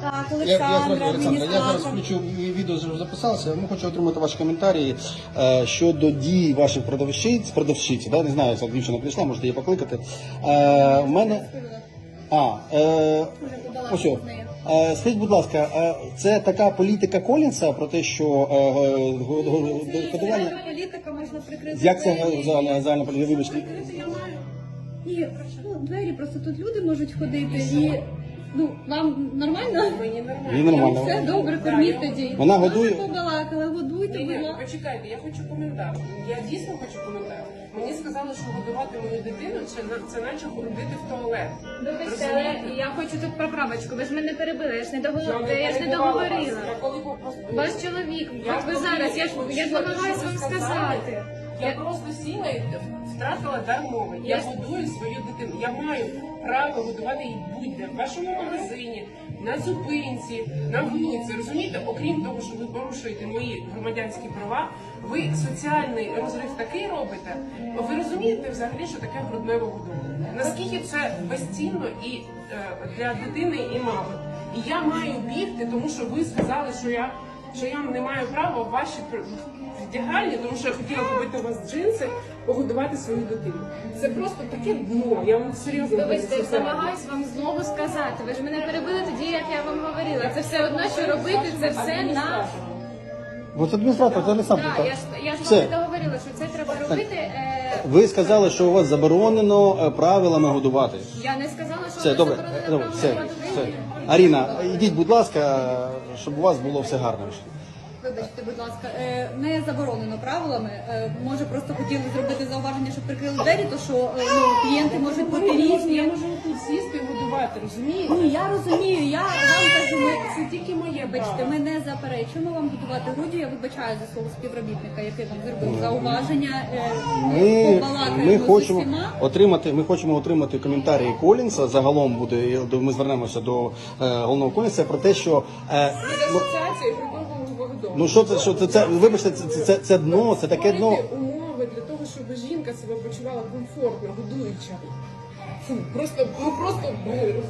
Так, Я, я, Олександра, Олександра, я зараз включу відео вже записалося. Ми хочу отримати ваші коментарі е, щодо дій ваших продавщиць, продавщиць, да? не знаю, як дівчина прийшла, можете її покликати. Е, в мене. А, е, ось. о. Е, скажіть, будь ласка, е, це така політика Колінса про те, що е, го- го- го- кодування. Загальна політика можна прикрити. Як це двері. загальна загальна політика? Вибачте. Прикрити я маю. Ні, ну, двері просто тут люди можуть ходити і. Ну, вам нормально? Мені нормально. Нормально. Все добре, корміть тоді. Вона годує- Дуже побалакала, годуйте, Ні, будь ні, ласка. почекайте, я хочу коментар. Я дійсно хочу коментар. Мені сказали, що годувати мою дитину це, на- це наче ходити в туалет. Вибачте, але я хочу тут поправочку. Ви ж мене перебили, я ж не договорила. Я ж не перебивала вас. договорила. Я коли попросила. Ваш чоловік, Я от ви зараз, я ж я ж почула, вам сказати. Я просто сіла і втратила дар мови. Я годую свою дитину. Я маю право годувати її будь-де в вашому магазині, на зупинці, на вулиці. Розумієте, окрім того, що ви порушуєте мої громадянські права, ви соціальний розрив такий робите. Ви розумієте взагалі, що таке грудне годування? Наскільки це безцінно і е, для дитини і мами? І я маю бігти, тому що ви сказали, що я що я не маю права в ваші вдягальні, тому що я хотіла купити у вас джинси, погодувати свою дитину. Це просто таке дно. Я вам серйозно Вибачте, намагаюсь вам знову сказати. Ви ж мене перебили тоді, як я вам говорила. Це все одно, що робити, це все на От адміністратор, це Олександр. Так, так? я ж я ж Все. вам не договорила, що це треба робити. Е, Ви сказали, що у вас заборонено е, правилами годувати. я не сказала, що Все, добре, заборонили добре, все, все. Аріна, йдіть, будь ласка, щоб у вас було все гарно. Вибачте, будь ласка, е, не заборонено правилами. Е, Може, просто хотіли зробити зауваження, щоб прикрили двері, то що е, ну, клієнти можуть бути різні. Я можу тут сісти і годувати, розумієте? Ні, я розумію, я вам кажу, ми Це тільки моє Вибачте, ми не заперечуємо вам будувати грудю. Я вибачаю за свого співробітника, який вам зробив зауваження. Ми, ми хочемо отримати, ми хочемо отримати коментарі Колінса. Загалом буде ми звернемося до головного Колінса про те, що е, ну, асоціації ну що це, що це, це вибачте, це, це, це, це дно, це таке дно. Створити умови для того, щоб жінка себе почувала комфортно, годуюча. Фу, просто, ну просто блин.